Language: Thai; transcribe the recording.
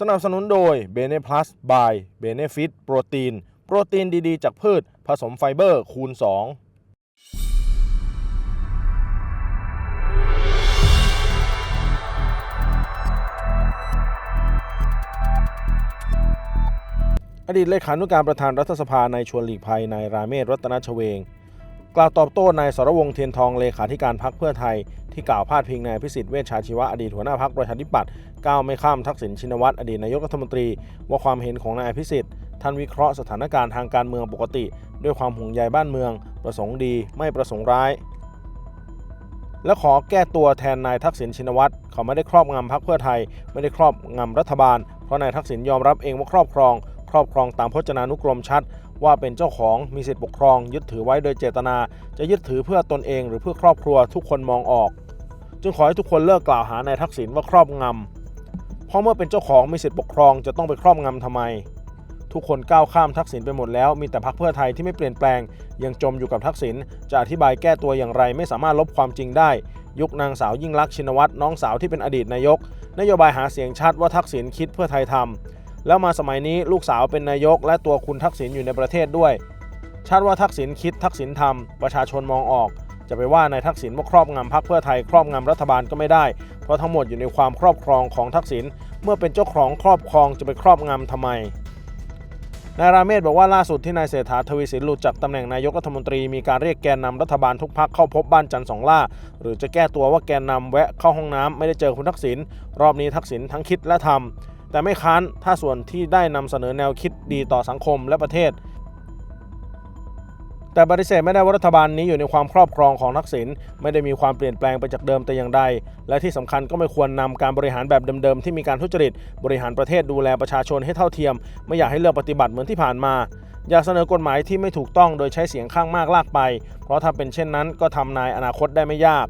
สนับสนุนโดย b e n e Plus by Benefit โปรตีน โปรตีนดีๆ จากพืช ผสมไฟเบอร์คูณ 2อดีตเลขานุการประธานรัฐสภาในชวนหลีกภัยนายราเมศรัตนชเวง กล่าวตอบโต้นายสรวงศ์เทียนทองเลขาธิการพักเพื่อไทย ที่กล่าวพาดพิงนายพิสิทธิ์เวชชาชีวะอดีตหัวหน้าพักประชาธิปัตย์ก้าวไม่ข้ามทักษิณชินวัตรอดีตนายกรัฐมนตรี ว่าความเห็นของนายพิสิทธิ์ท่านวิเคราะห์สถานการณ์ทางการเมืองปกติ ด้วยความห่วงใยบ้านเมือง ประสงค์ดีไม่ประสงค์ร้าย และขอแก้ตัวแทนนายทักษิณชินวัตรเขาไม่ได้ครอบงำพักเพื่อไทย ไม่ได้ครอบงำรัฐบาลเพราะนายทักษิณยอมรับเองว่าครอบครอง ครอบครองตามพจนานุกรมชัด ว่าเป็นเจ้าของมีสิทธิปกครอง ยึดถือไว้โดยเจตนา จะยึดถือเพื่อตนเอง หรือเพื่อครอบครัวทุกคนมองออกจึงขอให้ทุกคนเลิกกล่าวหานายทักษิณว่าครอบงำเพราะเมื่อเป็นเจ้าของมีสิทธิปกครองจะต้องไปครอบงำทำไม ทุกคนก้าวข้ามทักษิณไปหมดแล้ว มีแต่พรรคเพื่อไทยที่ไม่เปลี่ยนแปลง ยังจมอยู่กับทักษิณจะอธิบายแก้ตัวอย่างไรไม่สามารถลบความจริงได้ ยุคนางสาวยิ่งลักษณ์ชินวัตรน้องสาวที่เป็นอดีตนายก นโยบายหาเสียงชัดว่าทักษิณคิดเพื่อไทยทำ แล้วมาสมัยนี้ลูกสาวเป็นนายก และตัวคุณทักษิณอยู่ในประเทศด้วย ชัดว่าทักษิณคิดทักษิณทำประชาชนมองออก จะไปว่านายทักษิณว่าครอบงำพรรคเพื่อไทยครอบงำรัฐบาลก็ไม่ได้ เพราะทั้งหมดอยู่ในความครอบครองของทักษิณเมื่อเป็นเจ้าของครอบครองจะไปครอบงำทำไมนายราเมศบอกว่าล่าสุดที่นายเศรษฐาทวีสินหลุดจากตำแหน่งนายกรัฐมนตรีมีการเรียกแกนนำรัฐบาลทุกพักเข้าพบบ้านจันทร์สองล่า หรือจะแก้ตัวว่าแกนนำแวะเข้าห้องน้ำไม่ได้เจอคุณทักษิณรอบนี้ทักษิณทั้งคิดและทำ แต่ไม่ค้านถ้าส่วนที่ได้นำเสนอแนวคิดดีต่อสังคมและประเทศ แต่ปฏิเสธไม่ได้ว่ารัฐบาลนี้อยู่ในความครอบครองของทักษิณไม่ได้มีความเปลี่ยนแปลงไปจากเดิมแต่อย่างใด และที่สำคัญก็ไม่ควรนำการบริหารแบบเดิมๆที่มีการทุจริต บริหารประเทศดูแลประชาชนให้เท่าเทียม ไม่อยากให้เลือกปฏิบัติเหมือนที่ผ่านมาอย่าเสนอกฎหมายที่ไม่ถูกต้องโดยใช้เสียงข้างมากลากไป เพราะถ้าเป็นเช่นนั้นก็ทำนายอนาคตได้ไม่ยาก